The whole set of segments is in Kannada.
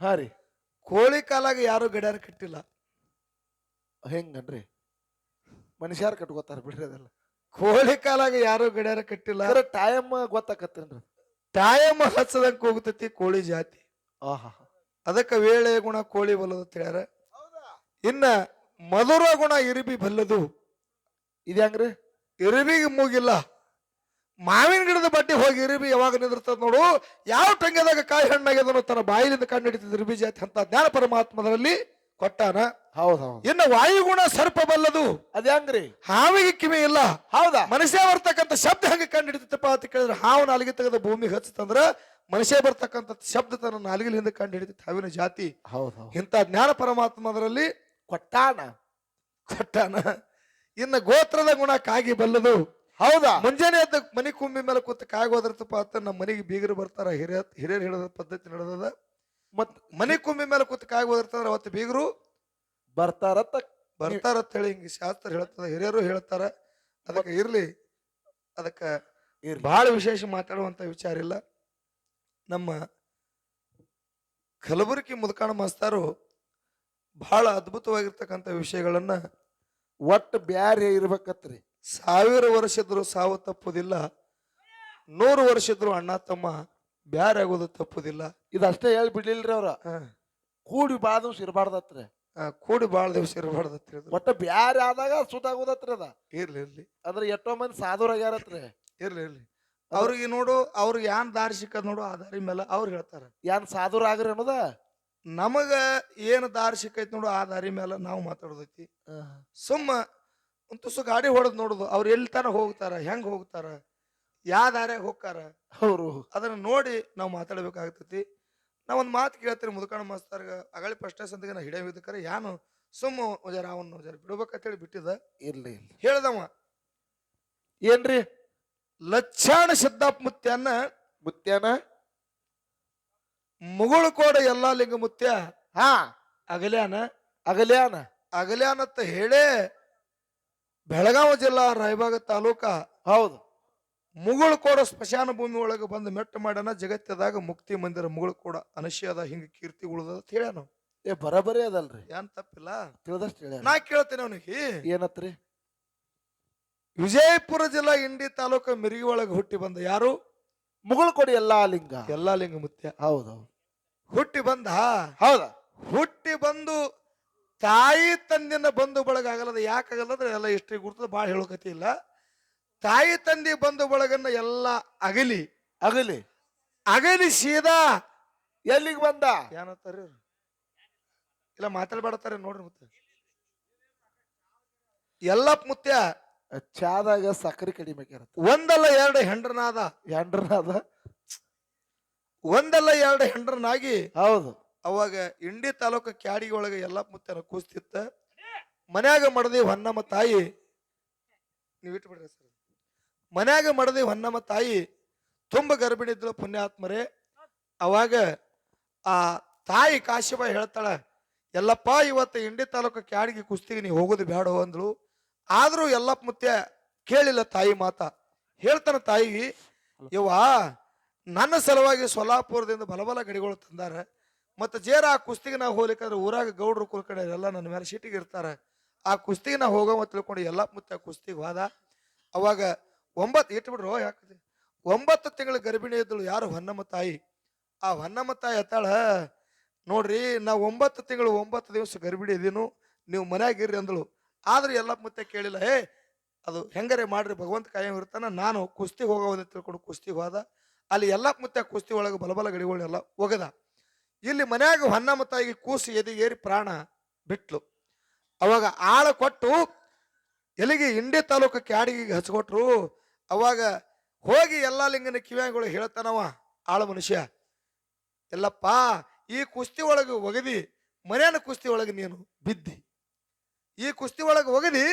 ಹಾ ರೀ. ಕೋಳಿ ಕಾಲಾಗ ಯಾರು ಗಡಿಯಾರ ಕಟ್ಟಿಲ್ಲ. ಹೆಂಗನ್ರಿ? ಮನುಷ್ಯಾರು ಕಟ್ಕೋತಾರ ಬಿಡ್ರಿ ಅದೆಲ್ಲ. ಕೋಳಿ ಕಾಲಾಗ ಯಾರು ಗಡಿಯಾರ ಕಟ್ಟಿಲ್ಲ. ಅಂದ್ರೆ ಟೈಮ್ ಗೊತ್ತಾಕತ್ತೇನ್ರಿ? ಟೈಮ್ ಹಚ್ಚದಂಗ ಹೋಗ್ತೈತಿ ಕೋಳಿ ಜಾತಿ. ಆಹಾ. ಅದಕ್ಕೆ ವೇಳೆ ಗುಣ ಕೋಳಿ ಬಲ್ಲದು ಹೇಳ್ಯಾರ. ಇನ್ನ ಮಧುರ ಗುಣ ಇರಿಬಿ ಬಲ್ಲದು. ಇದ್ಯಾಂಗ್ರಿ? ಇರಿಬಿಗೆ ಮೂಗಿಲ್ಲ. ಮಾವಿನ ಗಿಡದ ಬಡ್ಡಿ ಹೋಗಿ ಇರಿಬಿ ಯಾವಾಗ ನಿಂದಿರ್ತದ ನೋಡು. ಯಾವ ಟಂಗದಾಗ ಕಾಯಿ ಹಣ್ಣಾಗ್ಯದನೋ ತನ್ನ ಬಾಯಿಲಿಂದ ಕಣ್ಣು ಇರಿಬಿ ಜಾತಿ ಅಂತ ಜ್ಞಾನ ಪರಮಾತ್ಮದಲ್ಲಿ ಕೊಟ್ಟಾನ. ಹೌದೌದು ಹೌದ್. ಇನ್ನು ವಾಯುಗುಣ ಸರ್ಪ ಬಲ್ಲದು ಅದ ಹೆಂಗ್ರಿ? ಹಾವಿಗೆ ಕಿವಿ ಇಲ್ಲ. ಹೌದಾ? ಮನುಷ್ಯ ಬರ್ತಕ್ಕಂಥ ಶಬ್ದ ಹೆಂಗೆ ಕಂಡು ಹಿಡಿತಪ್ಪ ಅಂತ ಕೇಳಿದ್ರೆ ಹಾವು ನಾಲಿಗೆ ತೆಗೆದ ಭೂಮಿ ಹಚ್ಚತಂದ್ರ ಮನುಷ್ಯ ಬರ್ತಕ್ಕಂಥ ಶಬ್ದ ತನ್ನ ನಾಲಿಗೆಲಿಂದ ಕಂಡು ಹಿಡಿತೈತೆ ಹಾವಿನ ಜಾತಿ. ಹೌದು ಹೌದ್. ಇಂಥ ಜ್ಞಾನ ಪರಮಾತ್ಮ ಅದರಲ್ಲಿ ಕೊಟ್ಟಾನ? ಕೊಟ್ಟಾನ. ಇನ್ನು ಗೋತ್ರದ ಗುಣ ಕಾಗಿ ಬಲ್ಲದು. ಹೌದಾ? ಮುಂಜಾನೆ ಎದ್ದ ಮನಿ ಕುಂಬಿ ಮೇಲೆ ಕೂತು ಕಾಯಿ ಹೋದ್ರತಪ್ಪ ಅಂತ ನಮ್ಮ ಮನೆಗೆ ಬೀಗರು ಬರ್ತಾರ ಹಿರಿಯ ಹಿರಿಯರು ಹೇಳದ ಪದ್ಧತಿ ನಡೆದದ. ಮತ್ ಮನಿ ಕುಂಬಿ ಮೇಲೆ ಕೂತು ಕಾಯಿ ಹೋದಿರ್ತಾರ ಅವತ್ತು ಬೀಗರು ಬರ್ತಾರತ್ತ. ಬರ್ತಾರ ಅಂತ ಹೇಳಿ ಹಿಂಗೆ ಶಾಸ್ತ್ರ ಹೇಳ್ತದ ಹಿರಿಯರು ಹೇಳ್ತಾರ. ಅದಕ್ಕೆ ಇರ್ಲಿ ಅದಕ್ಕೆ. ಬಹಳ ವಿಶೇಷ ಮಾತಾಡುವಂತ ವಿಚಾರ ಇಲ್ಲ. ನಮ್ಮ ಕಲಬುರಗಿ ಮುದಕಾಣ ಮಾಸ್ತಾರು ಬಹಳ ಅದ್ಭುತವಾಗಿರ್ತಕ್ಕಂಥ ವಿಷಯಗಳನ್ನ ಒಟ್ಟು ಬ್ಯಾರೆ ಇರ್ಬೇಕತ್ರಿ. ಸಾವಿರ ವರ್ಷದ್ರು ಸಾವು ತಪ್ಪುದಿಲ್ಲ ನೂರು ವರ್ಷದ್ರು ಅಣ್ಣ ತಮ್ಮ ಬ್ಯಾರೆ ಆಗೋದು ತಪ್ಪುದಿಲ್ಲ. ಇದಷ್ಟೇ ಹೇಳಿ ಬಿಡ್ಲಿಲ್ರಿ ಅವ್ರ ಕೂಡಿ ಬಾಳ ದಿವ್ಸ ಇರಬಾರ್ದತ್ರಿ. ಆ, ಕೂಡಿ ಬಾಳ ದಿವಸ ಇರಬಾರ್ದು ಅಂತ ಹೇಳಿದ್ರು ಒಟ್ಟ ಬ್ಯಾರೆ ಆದಾಗ ಸುತ್ತಾಗೋದತ್ರಿ ಅದ. ಇರ್ಲಿ ಇರ್ಲಿ. ಅಂದ್ರೆ ಎಷ್ಟೋ ಮಂದಿ ಸಾಧುರಾಗ್ಯಾರತ್ರಿ ಇರ್ಲಿ ಇರ್ಲಿ. ಅವ್ರಿಗೆ ನೋಡು ಅವ್ರಿಗೆ ಯಾನ್ ದಾರಿ ಸಿಕ್ಕದ್ ನೋಡು ಆ ದಾರಿ ಮೇಲೆ ಅವ್ರು ಹೇಳ್ತಾರ. ಏನ್ ಸಾಧುರಾಗ್ರಿ ಅನ್ನೋದ? ನಮಗ ಏನು ದಾರಿ ಸಿಕ್ಕೈತಿ ನೋಡು ಆ ದಾರಿ ಮೇಲೆ ನಾವು ಮಾತಾಡೋದೈತಿ. ಸುಮ್ಮ ತುಸು ಗಾಡಿ ಹೊಡೆದು ನೋಡುದು. ಅವ್ರು ಎಲ್ಲಿ ತನ ಹೋಗ್ತಾರ ಹೆಂಗ್ ಹೋಗ್ತಾರ ಯಾವ ದಾರ್ಯಾಗ ಹೋಗ್ತಾರ ಅವರು ಅದನ್ನ ನೋಡಿ ನಾವು ಮಾತಾಡ್ಬೇಕಾಗ್ತೈತಿ. ನಾ ಒಂದು ಮಾತು ಕೇಳ್ತೀನಿ ಮುದುಕಣ್ಣ ಮಾಸ್ತರ್ಗ. ಅಗಳಿ ಫಸ್ಟ್ ಸಂದಿಗೆ ನಾ ಹಿಡಿಯೋದಕ್ಕಾರ ಯಾನು ಸುಮ್ಮ ಜರ ಅವನು ಜರ ಬಿಡ್ಬೇಕಂತೇಳಿ ಹೇಳಿ ಇರ್ಲಿ ಇರ್ಲಿ. ಹೇಳ್ದವ ಏನ್ರಿ? ಲಚ್ಚಾಣ ಸಿದ್ದಪ್ಪ ಮುತ್ಯಾನ? ಮುತ್ಯಾನ? ಮುಗುಳು ಕೋಡ ಎಲ್ಲಾ ಲಿಂಗ ಮುತ್ಯ. ಹಾ. ಅಗಲ್ಯಾನ? ಅಗಲ್ಯಾನ. ಅಗಲ್ಯಾನತ್ತ ಹೇಳೇ ಬೆಳಗಾವಿ ಜಿಲ್ಲಾ ರಾಯಬಾಗ ತಾಲೂಕ ಹೌದು. ಮುಗುಳು ಕೋಡ ಸ್ಮಶಾನ ಭೂಮಿ ಒಳಗೆ ಬಂದು ಮೆಟ್ಟ ಮಾಡ್ಯಾನ. ಜಗತ್ತದಾಗ ಮುಕ್ತಿ ಮಂದಿರ ಮುಗುಳು ಕೋಡ ಅನಶ್ಯದ ಹಿಂಗ ಕೀರ್ತಿ ಉಳಿದ ಅಂತ ಹೇಳ್ಯಾನ ಏ ಬರಬರಿ ಅದಲ್ರಿ. ಏನ್ ತಪ್ಪಿಲ್ಲ? ತಿಳಿದಷ್ಟು ಹೇಳ್ಯಾರ ನಾ ಕೇಳ್ತೇನೆ ಅವನಿಗೆ. ಏನತ್ರಿ? ವಿಜಯಪುರ ಜಿಲ್ಲಾ ಇಂಡಿ ತಾಲೂಕ ಮಿರಿಗಿ ಒಳಗೆ ಹುಟ್ಟಿ ಬಂದ ಯಾರು? ಮುಗುಳು ಕೊಡಿ ಎಲ್ಲಾ ಲಿಂಗ ಎಲ್ಲಾ ಲಿಂಗ ಮುತ್ಯ. ಹೌದು. ಹುಟ್ಟಿ ಬಂದ? ಹೌದಾ. ಹುಟ್ಟಿ ಬಂದು ತಾಯಿ ತಂದಿನ ಬಂಧು ಬಳಗ ಆಗಲ್ಲದ ಯಾಕಾಗಲ್ಲದ್ರೆ ಎಲ್ಲ ಹಿಸ್ಟ್ರಿ ಗುರ್ತದ ಭಾಳ ಹೇಳೋಕತಿ ಇಲ್ಲ. ತಾಯಿ ತಂದೆ ಬಂಧು ಬಳಗನ್ನ ಎಲ್ಲ ಅಗಲಿ. ಅಗಲಿ. ಅಗಲಿ ಸೀದಾ ಎಲ್ಲಿಗೆ ಬಂದ? ಏನಂತಾರ? ಇಲ್ಲ ಮಾತಾಡ್ಬೇಡತಾರೆ ನೋಡ್ರಿ ಮತ್ತೆ. ಎಲ್ಲ ಮುತ್ಯ. ಚಾದಾಗ ಸಕ್ಕರೆ ಕಡಿಮೆ ಒಂದಲ್ಲ ಎರಡು ಹೆಂಡ್ರನಾದ. ಹೆಂಡ್ರನಾದ? ಒಂದಲ್ಲ ಎರಡು ಹೆಂಡ್ರನಾಗಿ. ಹೌದು. ಅವಾಗ ಇಂಡಿ ತಾಲೂಕು ಕ್ಯಾಡಿಗೆ ಒಳಗೆ ಎಲ್ಲಪ್ಪ ಮುತ್ಯನ ಕೂಸ್ತಿತ್ತ ಮನ್ಯಾಗ ಮಡದಿ ಹೊನ್ನಮ್ಮ ತಾಯಿ. ನೀವು ಇಟ್ಬಿಡ್ರಿ ಸರ್. ಮನ್ಯಾಗ ಮಡದಿ ಹೊನ್ನಮ್ಮ ತಾಯಿ ತುಂಬ ಗರ್ಭಿಣಿ ಇದ್ಲು ಪುಣ್ಯಾತ್ಮರೇ. ಅವಾಗ ಆ ತಾಯಿ ಕಾಶಿಬಾಯಿ ಹೇಳ್ತಾಳ ಎಲ್ಲಪ್ಪ ಇವತ್ತು ಇಂಡಿ ತಾಲೂಕು ಕ್ಯಾಡಿಗೆ ಕುಸ್ತಿಗೆ ನೀವು ಹೋಗೋದು ಬೇಡ ಅಂದ್ಳು ಆದರೂ ಎಲ್ಲಪ್ಪ ಮುತ್ಯ ಕೇಳಿಲ್ಲ ತಾಯಿ ಮಾತ. ಹೇಳ್ತಾನ ತಾಯಿ ಇವ ನನ್ನ ಸಲುವಾಗಿ ಸೊಲಾಪುರದಿಂದ ಬಲಬಲ ಗಡಿಗಳು ತಂದಾರ. ಮತ್ತು ಜೇರ ಆ ಕುಸ್ತಿಗೆ ನಾವು ಹೋಗ್ಲಿಕ್ಕಂದ್ರೆ ಊರಾಗ ಗೌಡ್ರು ಕುಲ್ಕಡೆ ಎಲ್ಲ ನನ್ನ ಮೇಲೆ ಸಿಟಿಗೆ ಇರ್ತಾರೆ. ಆ ಕುಸ್ತಿಗೆ ಹೋಗೋ ಹೋಗವ ತಿಳ್ಕೊಂಡು ಎಲ್ಲ ಮುತ್ತ ಕುಸ್ತಿಗೆ ಹೋದ. ಅವಾಗ ಒಂಬತ್ತು ಇಟ್ಬಿಡ್ರು ಯಾಕಂದ್ರೆ ಒಂಬತ್ತು ತಿಂಗಳ ಗರ್ಭಿಣಿ ಇದ್ದಳು ಯಾರು ಹೊನ್ನಮ್ಮ ತಾಯಿ? ಆ ಹೊನ್ನಮ್ಮ ತಾಯಿ ಎತ್ತಾಳ, ನೋಡ್ರಿ ನಾ ಒಂಬತ್ತು ತಿಂಗಳು ಒಂಬತ್ತು ದಿವಸ ಗರ್ಭಿಣಿ ಇದೀನು, ನೀವು ಮನ್ಯಾಗ ಇರ್ರಿ ಅಂದಳು. ಆದ್ರೆ ಎಲ್ಲ ಮುತ್ತೆ ಕೇಳಿಲ್ಲ ಹೇ ಅದು ಹೆಂಗರೆ ಮಾಡ್ರಿ, ಭಗವಂತ ಕಾಯಂ ಇರ್ತಾನ, ನಾನು ಕುಸ್ತಿಗೆ ಅಂತ ತಿಳ್ಕೊಂಡು ಕುಸ್ತಿಗೆ ಹೋದ. ಅಲ್ಲಿ ಎಲ್ಲ ಮುತ್ತೆ ಕುಸ್ತಿ ಒಳಗೆ ಬಲಬಲ ಗಡಿಗಳೆಲ್ಲ ಒಗದ. ಇಲ್ಲಿ ಮನ್ಯಾಗ ಹೊನ್ನಮ್ಮ ತಾಯಿಗೆ ಕೂಸು ಎದಿಗೇರಿ ಪ್ರಾಣ ಬಿಟ್ಲು. ಅವಾಗ ಆಳ ಕೊಟ್ಟು ಎಲ್ಲಿಗೆ ಇಂಡಿ ತಾಲೂಕು ಕ್ಯಾಡಿಗೆ ಹಚ್ಕೊಟ್ರು. ಅವಾಗ ಹೋಗಿ ಎಲ್ಲ ಲಿಂಗನ ಕಿವ್ಯಾಗಳು ಹೇಳ್ತಾನವ ಆಳ ಮನುಷ್ಯ, ಎಲ್ಲಪ್ಪ ಈ ಕುಸ್ತಿ ಒಳಗೆ ಒಗದಿ, ಮನ್ಯಾನ ಕುಸ್ತಿ ಒಳಗೆ ನೀನು ಬಿದ್ದಿ. ಈ ಕುಸ್ತಿ ಒಳಗೆ ಒಗದಿ,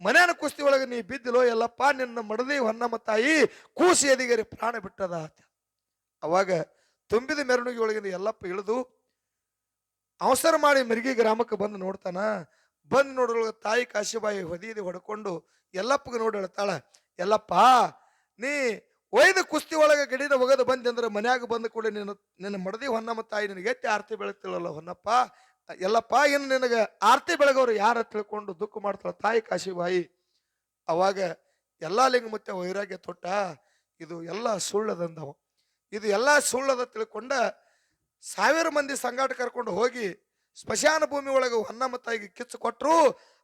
ಮನ್ಯಾನ ಕುಸ್ತಿ ಒಳಗೆ ನೀ ಬಿದ್ದಿಲೋ, ಎಲ್ಲಪ್ಪ ನಿನ್ನ ಮಡದಿ ಹೊನ್ನಮ್ಮ ತಾಯಿ ಕೂಸಿ ಎದಿಗೇರಿ ಪ್ರಾಣ ಬಿಟ್ಟದ ಅವಾಗ ತುಂಬಿದ ಮೆರವಣಿಗೆ ಒಳಗಿಂದ ಎಲ್ಲಪ್ಪ ಇಳಿದು ಅವಸರ ಮಾಡಿ ಮಿರ್ಗಿ ಗ್ರಾಮಕ್ಕೆ ಬಂದು ನೋಡ್ತಾನ. ಬಂದು ನೋಡೋಳಗ ತಾಯಿ ಕಾಶಿಬಾಯಿ ಹೊದಿದಿ ಹೊಡ್ಕೊಂಡು ಎಲ್ಲಪ್ಪಗೆ ನೋಡಿ ಹೇಳ್ತಾಳ, ಎಲ್ಲಪ್ಪ, ನೀ ಒಯ್ದ ಕುಸ್ತಿ ಒಳಗೆ ಗಡಿನ ಒಗದು ಬಂದಿ ಅಂದ್ರೆ ಮನ್ಯಾಗ ಬಂದ ಕೂಡ ನಿನ್ನ ನಿನ್ನ ಮಡದಿ ಹೊನ್ನಮ್ಮ ತಾಯಿ ನಿನಗೆ ಎತ್ತಿ ಆರತಿ ಬೆಳಗ್ತಿಳಲ್ಲ ಹೊನ್ನಪ್ಪ. ಎಲ್ಲಪ್ಪ, ಇನ್ನು ನಿನಗೆ ಆರತಿ ಬೆಳಗೋರು ಯಾರ ತಿಳ್ಕೊಂಡು ದುಃಖ ಮಾಡ್ತಾಳ ತಾಯಿ ಕಾಶಿಬಾಯಿ. ಅವಾಗ ಎಲ್ಲಾ ಲಿಂಗ ಮತ್ತೆ ವೈರಾಗ್ಯ ತೊಟ್ಟ. ಇದು ಎಲ್ಲ ಸುಳ್ಳದಂದವ. ಇದು ಎಲ್ಲ ಸುಳ್ಳದ ತಿಳ್ಕೊಂಡ ಸಾವಿರ ಮಂದಿ ಸಂಗಾಟ ಕರ್ಕೊಂಡು ಹೋಗಿ ಸ್ಮಶಾನ ಭೂಮಿ ಒಳಗೆ ಹೊನ್ನಮ್ಮ ತಾಯಿಗೆ ಕಿಚ್ಚು ಕೊಟ್ಟರು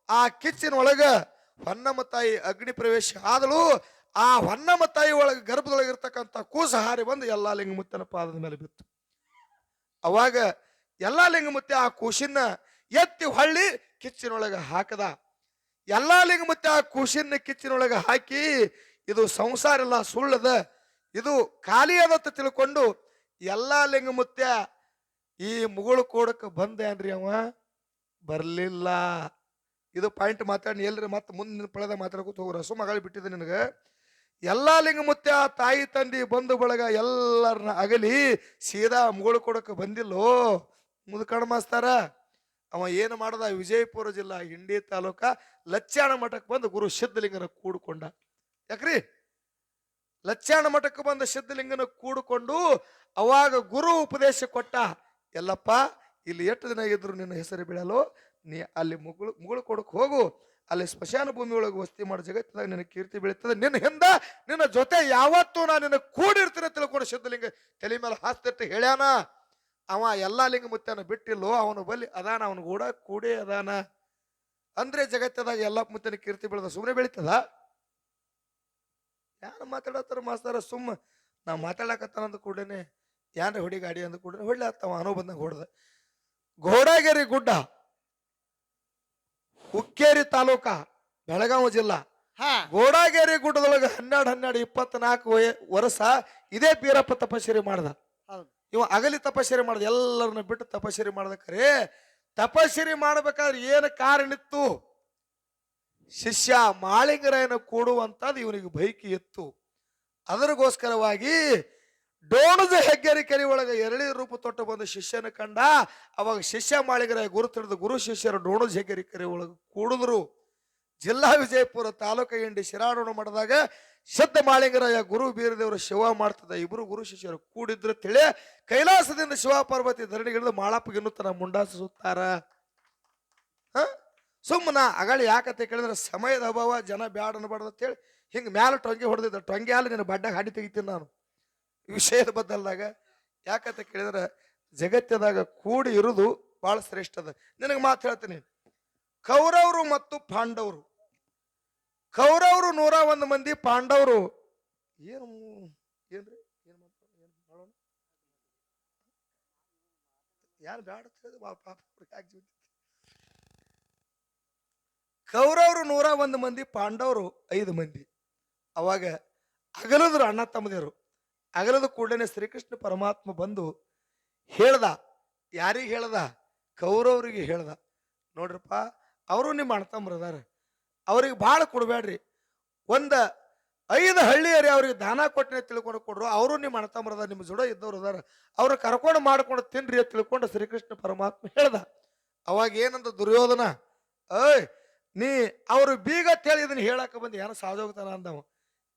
ಆ ಕಿಚ್ಚಿನ ಒಳಗ ಹೊನ್ನಮ್ಮ ತಾಯಿ ಅಗ್ನಿ ಪ್ರವೇಶ ಆದಳು. ಆ ಹೊನ್ನಮ್ಮ ತಾಯಿ ಒಳಗೆ ಗರ್ಭದೊಳಗಿರ್ತಕ್ಕಂಥ ಕೂಸ ಹಾರಿ ಬಂದು ಎಲ್ಲಾ ಲಿಂಗಮುತ್ತನ ಪಾದದ ಮೇಲೆ ಬಿತ್ತು. ಅವಾಗ ಎಲ್ಲಾ ಲಿಂಗಮುತ್ತೆ ಆ ಕೂಸಿನ ಎತ್ತಿ ಹೊಳ್ಳಿ ಕಿಚ್ಚಿನೊಳಗೆ ಹಾಕದ. ಎಲ್ಲಾ ಲಿಂಗಮುತ್ತೆ ಆ ಕೂಸಿನ ಕಿಚ್ಚಿನೊಳಗೆ ಹಾಕಿ ಇದು ಸಂಸಾರ ಎಲ್ಲ ಸುಳ್ಳದ ಇದು ಖಾಲಿ ಅದತ್ತ ತಿಳ್ಕೊಂಡು ಎಲ್ಲಾ ಲಿಂಗಮುತ್ಯ ಈ ಮುಗುಳು ಕೋಡಕ್ಕೆ ಬಂದೇನ್ರಿ ಅವ? ಬರಲಿಲ್ಲ. ಇದು ಪಾಯಿಂಟ್ ಮಾತಾಡಿ ಎಲ್ರಿ ಮತ್ತೆ ಮುಂದಿನ ಪಳೆದ ಮಾತಾಡ್ಕೊತ ಹೋಗ್ರ. ಹಸು ಮಗಳು ಬಿಟ್ಟಿದೆ ನಿನಗೆ. ಎಲ್ಲಾ ಲಿಂಗಮುತ್ಯ ತಾಯಿ ತಂದಿ ಬಂಧು ಬಳಗ ಎಲ್ಲರನ್ನ ಅಗಲಿ ಸೀದಾ ಮುಗುಳು ಕೊಡಕ್ಕೆ ಬಂದಿಲ್ಲೋ? ಮುದ್ಕಣ ಮಾಸ್ತಾರ, ಅವ ಏನು ಮಾಡದ? ವಿಜಯಪುರ ಜಿಲ್ಲಾ ಹಿಂಡಿ ತಾಲೂಕ ಲಚ್ಚಾಣ ಮಠಕ್ಕೆ ಬಂದು ಗುರು ಸಿದ್ಧಲಿಂಗನ ಕೂಡ್ಕೊಂಡ. ಯಾಕ್ರಿ? ಲಚ್ಚಾಣ ಮಠಕ್ಕೆ ಬಂದ ಸಿದ್ಧಲಿಂಗನ ಕೂಡಿಕೊಂಡು ಅವಾಗ ಗುರು ಉಪದೇಶ ಕೊಟ್ಟ, ಎಲ್ಲಪ್ಪ, ಇಲ್ಲಿ ಎಷ್ಟು ದಿನ ಇದ್ರು ನಿನ್ನ ಹೆಸರು ಬೀಳಲು ನೀ ಅಲ್ಲಿ ಮುಗುಳು ಮುಗುಳು ಕೊಡಕ್ಕೆ ಹೋಗು. ಅಲ್ಲಿ ಸ್ಮಶಾನ ಭೂಮಿ ಒಳಗೆ ವಸ್ತಿ ಮಾಡಿ. ಜಗತ್ತಿನಾಗ ನಿನ್ನ ಕೀರ್ತಿ ಬೀಳ್ತದೆ. ನಿನ್ನ ಹಿಂದ ನಿನ್ನ ಜೊತೆ ಯಾವತ್ತೂ ನಾನು ನಿನ್ನ ಕೂಡಿರ್ತೀನಿ ತಿಳ್ಕೊಂಡು ಸಿದ್ಧಲಿಂಗ ತಲೆ ಮೇಲೆ ಹಾಸ್ತಿರ್ತ ಹೇಳ್ಯಾನ. ಅವ ಎಲ್ಲಾ ಲಿಂಗ ಮುತ್ತನ ಬಿಟ್ಟಿಲ್ಲೋ, ಅವನು ಬಲಿ ಅದಾನ, ಅವನು ಕೂಡ ಕೂಡೇ ಅದಾನ. ಅಂದ್ರೆ ಜಗತ್ತದಾಗ ಎಲ್ಲ ಮುತ್ತನ ಕೀರ್ತಿ ಬೆಳೆದ ಸುಮ್ಮನೆ ಬೆಳೀತದ? ಯಾರು ಮಾತಾಡತ್ತಾರ ಮಾಸ್ತಾರ? ಸುಮ್ಮ ನಾ ಮಾತಾಡಕತ್ತಾನ ಅಂದ ಕೂಡನೆ ಯಾರ ಹೊಡಿ ಗಾಡಿ ಅಂದ ಕೂಡಲೇ ಹೊಳ್ಳಿ ಅತ್ತವ ಅನೋ ಬಂದಂಗ ಹೊಡೆದ. ಘೋಡಾಗೆರಿ ಗುಡ್ಡ ಹುಕ್ಕೇರಿ ತಾಲೂಕ ಬೆಳಗಾವಿ ಜಿಲ್ಲಾ. ಹಾ. ಗೋಡಾಗೇರಿ ಗುಡ್ಡದೊಳಗೆ ಹನ್ನೆರಡು ಹನ್ನೆರಡು ಇಪ್ಪತ್ನಾಲ್ಕು ವರ್ಷ ಇದೇ ಬೀರಪ್ಪ ತಪಶ್ಚರಿ ಮಾಡ್ದ. ಇವ ಅಗಲಿ ತಪಶ್ಚರಿ ಮಾಡ್ದ ಎಲ್ಲರನ್ನ ಬಿಟ್ಟು ತಪಶ್ಚರಿ ಮಾಡ್ದ ಕರೆ. ತಪಶ್ಚರಿ ಮಾಡ್ಬೇಕಾದ್ರೆ ಏನು ಕಾರಣ ಇತ್ತು? ಶಿಷ್ಯ ಮಾಳಿಂಗರಾಯನ ಕೂಡುವಂತದ್ದು ಇವನಿಗೆ ಬೈಕಿ ಇತ್ತು. ಅದರಿಗೋಸ್ಕರವಾಗಿ ಡೋಣದ ಹೆಗ್ಗರಿ ಕೆರೆ ಒಳಗೆ ಎರಳಿ ರೂಪ ತೊಟ್ಟು ಬಂದ ಶಿಷ್ಯನ ಕಂಡ ಅವಾಗ ಶಿಷ್ಯ ಮಾಳಿಗರಾಯ ಗುರು ತಿಳಿದು ಗುರು ಶಿಷ್ಯರು ಡೋಣದ ಹೆಗ್ಗರಿ ಕೆರೆ ಒಳಗೆ ಕೂಡಿದ್ರು. ಜಿಲ್ಲಾ ವಿಜಯಪುರ ತಾಲೂಕು ಇಂಡಿ ಶಿರಾಡೋಣ ಮಾಡಿದಾಗ ಶುದ್ಧ ಮಾಳಿಂಗರಾಯ ಗುರು ಬೀರದೇವರು ಶಿವ ಮಾಡ್ತದ. ಇಬ್ಬರು ಗುರು ಶಿಷ್ಯರು ಕೂಡಿದ್ರು ತಿಳಿ ಕೈಲಾಸದಿಂದ ಶಿವ ಪಾರ್ವತಿ ಧರಣಿಗಿಳಿದು ಮಾಳಪ್ಪಗಿನ್ನು ತನ್ನ ಮುಂಡಾಸ ಸುತ್ತಾರ. ಹ ಸುಮ್ಮನ ಅಗಳ ಯಾಕತ್ತೆ ಕೇಳಿದ್ರೆ ಸಮಯದ ಅಭಾವ, ಜನ ಬ್ಯಾಡ ಅನ್ಬಾರ್ದು ಅಂತೇಳಿ ಹಿಂಗೆ ಮ್ಯಾಲ ಟೊಂಗೆ ಹೊಡೆದಿದ್ದ. ಟೊಂಗಿ ಆಲ್ ನಿನ್ನ ಬಡ್ಡಾಗ ಹಾಡಿ ತೆಗಿತೀನಿ ನಾನು. ವಿಷಯದ ಬದ್ದಲ್ದಾಗ ಯಾಕಂತ ಕೇಳಿದ್ರೆ ಜಗತ್ತದಾಗ ಕೂಡಿ ಇರುವುದು ಶ್ರೇಷ್ಠ ಅದ. ನಿನಗೆ ಮಾತು ಹೇಳ್ತೀನಿ. ಕೌರವರು ಮತ್ತು ಪಾಂಡವರು. ಕೌರವರು ನೂರ ಒಂದು ಮಂದಿ, ಪಾಂಡವರು. ಏನು ಏನ್ರಿ? ಏನು ಯಾರು ಬ್ಯಾಡ ಪಾಪ ಯಾಕ್ ಕೌರವರು ನೂರ ಒಂದು ಮಂದಿ, ಪಾಂಡವರು ಐದು ಮಂದಿ. ಅವಾಗ ಅಗಲದ್ರು ಅಣ್ಣ ತಮ್ಮದಿರು, ಅಗಲದ ಕೂಡಲೇ ಶ್ರೀಕೃಷ್ಣ ಪರಮಾತ್ಮ ಬಂದು ಹೇಳ್ದ. ಯಾರಿಗೆ ಹೇಳ್ದ? ಕೌರವರಿಗೆ ಹೇಳ್ದ. ನೋಡ್ರಪ್ಪ, ಅವರು ನಿಮ್ಮ ಅಣ್ಣ ತಮ್ಮರದಾರ ಅವ್ರಿಗೆ ಭಾಳ ಕೊಡಬೇಡ್ರಿ ಒಂದ ಐದು ಹಳ್ಳಿಯರಿ ಅವ್ರಿಗೆ ದಾನ ಕೊಟ್ಟಿನ ತಿಳ್ಕೊಂಡು ಕೊಡ್ರು ಅವರು ನಿಮ್ಮ ಅಣ್ಣ ತಮ್ಮರದಾರ ನಿಮ್ಮ ಜೋಡ ಇದ್ದವ್ರು ಅದಾರ. ಅವ್ರ ಕರ್ಕೊಂಡು ಮಾಡ್ಕೊಂಡು ತಿನ್ರಿ ತಿಳ್ಕೊಂಡು ಶ್ರೀಕೃಷ್ಣ ಪರಮಾತ್ಮ ಹೇಳ್ದ. ಅವಾಗ ಏನಂತ ದುರ್ಯೋಧನ, ಏಯ್ ನೀ ಅವರು ಬೀಗ ತೇಳಿ ಇದನ್ನ ಹೇಳಕ್ಕೆ ಬಂದು ಏನೋ ಸಾಜೋಗ್ತಾನ ಅಂದವ.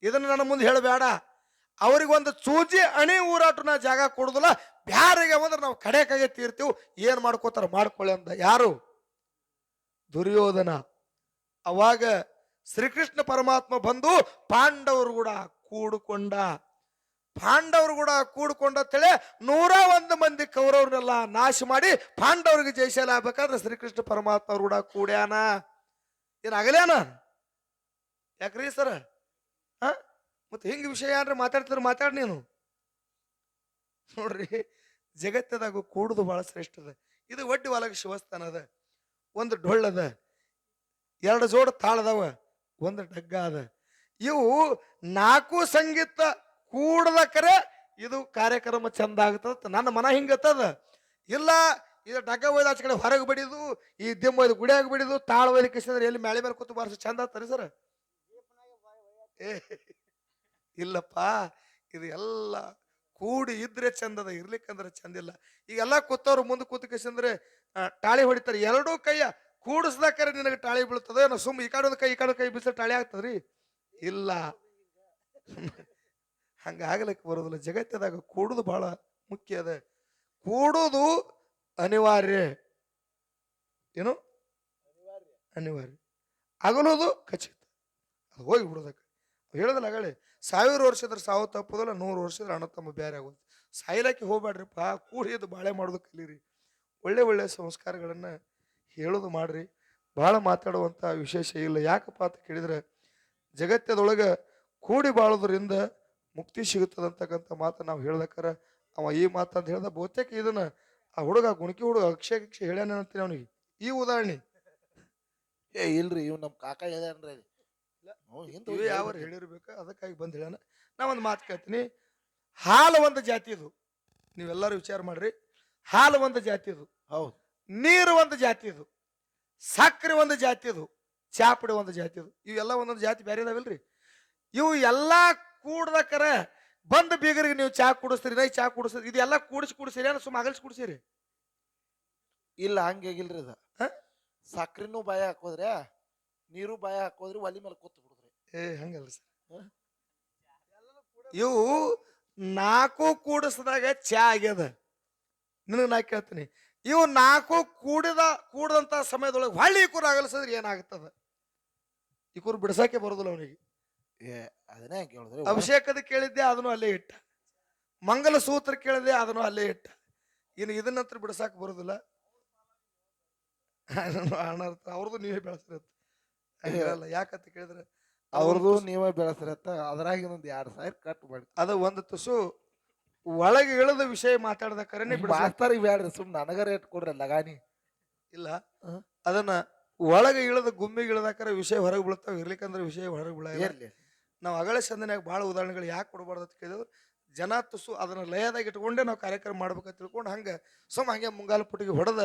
ಇದನ್ನು ನನ್ನ ಮುಂದೆ ಹೇಳಬೇಡ ಅವ್ರಿಗೆ ಒಂದು ಚೂಜಿ ಅಣಿ ಊರಾಟ ನಾ ಜಾಗ ಕೊಡುದಿಲ್ಲ. ಬ್ಯಾರಿಗೆ ಬಂದ್ರೆ ನಾವು ಕಡೆ ಕೈಗೆ ತೀರ್ತೀವಿ. ಏನು ಮಾಡ್ಕೋತಾರ ಮಾಡ್ಕೊಳ್ಳಿ ಅಂದ. ಯಾರು? ದುರ್ಯೋಧನ. ಅವಾಗ ಶ್ರೀಕೃಷ್ಣ ಪರಮಾತ್ಮ ಬಂದು ಪಾಂಡವರು ಕೂಡ ಕೂಡಿಕೊಂಡ. ಪಾಂಡವರು ಕೂಡ ಕೂಡಿಕೊಂಡ ತಳೆ ನೂರ ಒಂದು ಮಂದಿ ಕೌರವ್ರನ್ನೆಲ್ಲ ನಾಶ ಮಾಡಿ ಪಾಂಡವರಿಗೆ ಜಯಶಾಲ ಆಗ್ಬೇಕಾದ್ರೆ ಶ್ರೀಕೃಷ್ಣ ಪರಮಾತ್ಮ ಕೂಡ ಕೂಡ್ಯಾನ. ಏನ್ ಅನ ಯಾಕ್ರಿ ಸರ? ಹಾ? ಮತ್ತೆ ಹೆಂಗೆ ವಿಷಯ ಏನ್ರಿ ಮಾತಾಡ್ತಾರ ಮಾತಾಡ್ ನೀನು. ನೋಡ್ರಿ, ಜಗತ್ತದಾಗ ಕೂಡುದು ಬಹಳ ಶ್ರೇಷ್ಠ ಅದ. ಇದು ಒಡ್ಡಿ ಒಳಗೆ ಶಿವಸ್ಥಾನ ಅದ. ಒಂದು ಡೊಳ್ಳದ ಎರಡು ಜೋಡ ತಾಳದವ ಒಂದು ಡಗ್ಗ ಅದ. ಇವು ನಾಲ್ಕು ಸಂಗೀತ ಕೂಡದಕ್ಕರೆ ಇದು ಕಾರ್ಯಕ್ರಮ ಚಂದ ಆಗ್ತದ ನನ್ನ ಮನ ಹಿಂಗತ್ತದ ಇಲ್ಲ ಇದು ಡಗ್ಗ ಒಯ್ದು ಆಚೆ ಕಡೆ ಹೊರಗೆ ಬಿಡಿದು, ಈ ದಿಮ್ಮ ಒಯ್ದು ಗುಡಿಯಾಗ ಬಿಡಿದು, ತಾಳ ಒಯ್ದು ಕಿಸಿದ್ರೆ ಎಲ್ಲಿ ಮೇಳೆ ಮೇಲೆ ಕೂತು ಬಾರಿಸ, ಚಂದ ಆಗ್ತಾರೆ ಸರ್? ಏ, ಇಲ್ಲಪ್ಪ, ಇದು ಎಲ್ಲ ಕೂಡಿ ಇದ್ರೆ ಚಂದದ ಇರ್ಲಿಕ್ಕಂದ್ರೆ ಚಂದಿಲ್ಲ ಈಗೆಲ್ಲ ಕೂತವ್ರು ಮುಂದೆ ಕೂತು ಕಿಸಂದ್ರೆ ಟಾಳಿ ಹೊಡಿತಾರೆ. ಎರಡೂ ಕೈಯ ಕೂಡಿಸ್ದಾಕರೆ ನಿನಗೆ ಟಾಳಿ ಬೀಳ್ತದೆ ಏನೋ ಸುಮ್ಮ ಈ ಕಡೆ ಒಂದು ಕೈ, ಈ ಕಡೆ ಕೈ ಬಿಸಿಲು ಟಾಳಿ ಆಗ್ತದ್ರಿ? ಇಲ್ಲ. ಹಂಗಾಗ್ಲಿಕ್ಕೆ ಬರೋದಿಲ್ಲ. ಜಗತ್ತದಾಗ ಕೂಡುದು ಬಹಳ ಮುಖ್ಯ ಅದ. ಕೂಡುದು ಅನಿವಾರ್ಯ. ಏನು? ಅನಿವಾರ್ಯ. ಆಗಲೋದು ಖಚಿತ. ಅದು ಹೋಗಿ ಬಿಡೋದಕ್ಕೆ. ಹೇಳೋದಲ್ಲ ಆಗಳೆ ಸಾವಿರ ವರ್ಷದ್ರ ಸಾವು ತಪ್ಪೋದಲ್ಲ, ನೂರು ವರ್ಷದ್ರ ಅಣ್ಣ ತಮ್ಮ ಬೇರೆ ಆಗೋದು. ಸಾಯಿಲಕ್ಕೆ ಹೋಗ್ಬೇಡ್ರಿಪ್ಪ ಕೂಡಿದ್ದು ಬಾಳೆ ಮಾಡೋದು ಕಲೀರಿ. ಒಳ್ಳೆ ಒಳ್ಳೆ ಸಂಸ್ಕಾರಗಳನ್ನು ಹೇಳೋದು ಮಾಡ್ರಿ. ಭಾಳ ಮಾತಾಡುವಂಥ ವಿಶೇಷ ಇಲ್ಲ. ಯಾಕಪ್ಪ ಅಂತ ಕೇಳಿದ್ರೆ, ಜಗತ್ತದೊಳಗೆ ಕೂಡಿ ಬಾಳೋದ್ರಿಂದ ಮುಕ್ತಿ ಸಿಗುತ್ತದೆ ಅಂತಕ್ಕಂಥ ಮಾತು ನಾವು ಹೇಳ್ದಕ್ಕಾರ ಅವ ಈ ಮಾತಂತ ಹೇಳ್ದ ಬಹುತೇಕ ಇದನ್ನ ಆ ಹುಡುಗ ಗುಣಕಿ ಹುಡುಗ ಅಕ್ಷಯ ಗಿಕ್ಷೆ ಹೇಳ್ಯಾನ ಅಂತೀನಿ ಅವನಿಗೆ. ಈ ಉದಾಹರಣೆ. ಏ ಇಲ್ರಿ ಇವ್ ನಮ್ ಕಾಕ ಹೇಳ್ಯಾನ್ರಿ. ಇಲ್ಲ ಇವು ಯಾವ. ಹೇಳಿರ್ಬೇಕು? ಅದಕ್ಕಾಗಿ ಬಂದು ಹೇಳ್ಯಾನ. ನಾ ಒಂದು ಮಾತು ಕೇಳ್ತೀನಿ. ಹಾಲು ಒಂದು ಜಾತಿ ಇದು. ನೀವೆಲ್ಲರೂ ವಿಚಾರ ಮಾಡ್ರಿ. ಹಾಲು ಒಂದು ಜಾತಿ ಇದು. ಹೌದು. ನೀರು ಒಂದು ಜಾತಿ ಇದು. ಸಕ್ಕರೆ ಒಂದು ಜಾತಿ ಇದು. ಚಾಪಡಿ ಒಂದು ಜಾತಿ ಇದು. ಇವೆಲ್ಲ ಒಂದೊಂದು ಜಾತಿ ಬೇರೆ ಇದಾವಲ್ರಿ ಇವು ಎಲ್ಲ ಕೂಡ್ದಕ್ಕರ ಬಂದ ಬೀಗರಿಗೆ ನೀವು ಚಾ ಕುಡಿಸ್ತೀರಿ ನೈ ಚಾ ಕುಡಿಸ್ತೀರಿ ಇದೆಲ್ಲ ಕೂಡಿಸಿ ಕುಡಿಸಿರಿ ಏನೋ ಸುಮ್ಮ ಅಗಲ್ಸಿ ಕುಡಿಸಿರಿ ಇಲ್ಲ ಹಂಗಾಗಿಲ್ರಿ ಅದ? ಸಕ್ರಿನೂ ಬಾಯ ಹಾಕೋದ್ರೆ ನೀರು ಬಾಯ ಹಾಕೋದ್ರಿ ಒಲಿ ಮೇಲೆ ಕೂತ್ ಬಿಡುದ್ರಿ. ಏ ಹಂಗಲ್ರಿ ಸರ್? ಇವು ನಾಲ್ಕು ಕೂಡಿಸಿದಾಗ ಚಾ ಆಗ್ಯದ. ನಿನಗೆ ನಾ ಕೇಳ್ತೀನಿ. ಇವು ನಾಲ್ಕು ಕೂಡಿದ ಕೂಡದಂತ ಸಮಯದೊಳಗೆ ಹೊಳ್ಳಿ ಈ ಕೂರು ಆಗಲ್ಸಿದ್ರೆ ಏನಾಗ್ತದ? ಈ ಕೂರು ಬಿಡ್ಸಕ್ಕೆ ಬರೋದಿಲ್ಲ ಅವನಿಗೆ. ಏ ಅದನ್ನೇ ಕೇಳಿದ್ರೆ? ಅಭಿಷೇಕದ ಕೇಳಿದ್ದೆ ಅದನ್ನು ಅಲ್ಲೇ ಇಟ್ಟ. ಮಂಗಲ ಸೂತ್ರ ಕೇಳಿದೆ ಅದನ್ನು ಅಲ್ಲೇ ಇಟ್ಟ. ಇನ್ನು ಇದನ್ನಂತ್ರ ಬಿಡ್ಸಕ್ ಬರೋದಿಲ್ಲ. ಅನರ್ಥ ಅವ್ರದ್ದು ನೀವೇ ಬೆಳೆಸಿರತ್ತೆ ಹಂಗಿರಲ್ಲ ಯಾಕಂತ ಕೇಳಿದ್ರೆ ಅವ್ರದ್ದು ನೀವೇ ಬೆಳೆಸಿರತ್ತ ಅದ್ರಾಗ ಎರಡು ಎರಡ್ ಸಾವಿರ ಕಟ್ ಮಾಡಿ. ಅದು ಒಂದು ತುಸು ಒಳಗೆ ಇಳಿದ ವಿಷಯ ಮಾತಾಡದ ಕರೆನೆ ಬಿಡಿಸ ಮಾಸ್ತರಿಗೆ ಬ್ಯಾಡ್ರಿ ಸುಮ್ ನನಗ ರೇಟ್ ಕೊಡ್ರಿ ಲಗಾನಿ ಇಲ್ಲ? ಅದನ್ನ ಒಳಗೆ ಇಳಿದ ಗುಮ್ಮಿಗೆ ಇಳಿದಾಕರ ವಿಷಯ ಹೊರಗೆ ಬೀಳ್ತಾವ ಇರ್ಲಿಕ್ಕಂದ್ರೆ ವಿಷಯ ಹೊರಗೆ ಬೀಳ ಇರ್ಲಿ. ನಾವು ಅಗಳ ಸಂದನ್ಯಾಗ ಭಾಳ ಉದಾಹರಣೆಗಳು ಯಾಕೆ ಕೊಡಬಾರ್ದು ಅಂತ ಕೇಳಿದ್ರು ಜನ ತುಸು ಅದನ್ನು ಲಯದಾಗ ಇಟ್ಕೊಂಡೇ ನಾವು ಕಾರ್ಯಕ್ರಮ ಮಾಡ್ಬೇಕಂತ ತಿಳ್ಕೊಂಡು ಹಂಗೆ ಸುಮ್ಮ ಹಂಗೆ ಮುಂಗಾಲು ಪುಟ್ಟಿಗೆ ಹೊಡೆದ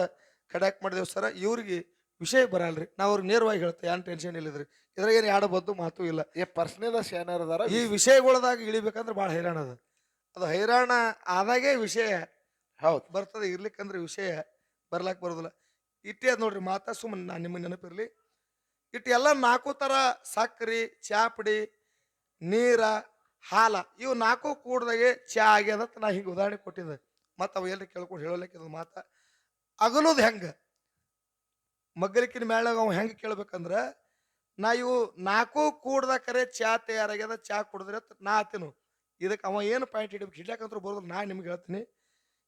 ಕಡಾಕ್ ಮಾಡಿದೆವು ಸರ ಇವ್ರಿಗೆ ವಿಷಯ ಬರಲ್ರಿ. ನಾವು ಅವ್ರಿಗೆ ನೇರವಾಗಿ ಹೇಳ್ತೇವೆ ಏನು ಟೆನ್ಷನ್ ಇಲ್ಲದ್ರಿ. ಇದ್ರಾಗ ಏನು ಯಾಡ ಬದ್ದು ಮಾತು ಇಲ್ಲ. ಏ ಪರ್ಸನಲ್ ಏನಾರು ಅದಾರ ಈ ವಿಷಯಗಳದಾಗ ಇಳಿಬೇಕಂದ್ರೆ ಭಾಳ ಹೈರಾಣ ಅದ. ಅದು ಹೈರಾಣ ಆದಾಗೆ ವಿಷಯ ಹೌದು. ಬರ್ತದೆ ಇರ್ಲಿಕ್ಕಂದ್ರೆ ವಿಷಯ ಬರ್ಲಾಕ್ ಬರೋದಿಲ್ಲ. ಇಟ್ಟೆ ಅದು ನೋಡ್ರಿ ಮಾತಾ ಸುಮ್ಮನೆ ನಾನು ನಿಮಗೆ ನೆನಪಿರ್ಲಿ. ಇಟ್ಟು ಎಲ್ಲ ನಾಲ್ಕು ಥರ ಸಾಕ್ರಿ ಚಾಪಡಿ ನೀರ, ಹಾಲ, ಇವು ನಾಲ್ಕು ಕೂಡ್ದಾಗೆ ಚಾ ಆಗ್ಯದ ಅಂತ ನಾ ಹಿಂಗೆ ಉದಾಹರಣೆ ಕೊಟ್ಟಿದ್ದೆ. ಮತ್ತು ಅವು ಎಲ್ಲಿ ಕೇಳ್ಕೊಂಡು ಹೇಳಲಿಕ್ಕೆ ಮಾತ. ಅಗಲೋದು ಹೆಂಗೆ? ಮಗ್ಗಲಿಕ್ಕಿನ ಮೇಳಾಗ ಅವ ಹೆಂಗೆ ಕೇಳ್ಬೇಕಂದ್ರೆ, ನಾ ಇವು ನಾಲ್ಕು ಕೂಡ್ದಾಕರೆ ಚಾ ತಯಾರಾಗ್ಯದ, ಚಾ ಕುಡಿದ್ರೆ ನಾ ಆತೀನು. ಇದಕ್ಕೆ ಅವ ಏನು ಪಾಯಿಂಟ್ ಹಿಡಿಬೇಕು? ಹಿಡ್ಯಾಕಂತ್ರ ಬರೋದು ನಾ ನಿಮ್ಗೆ ಹೇಳ್ತೀನಿ.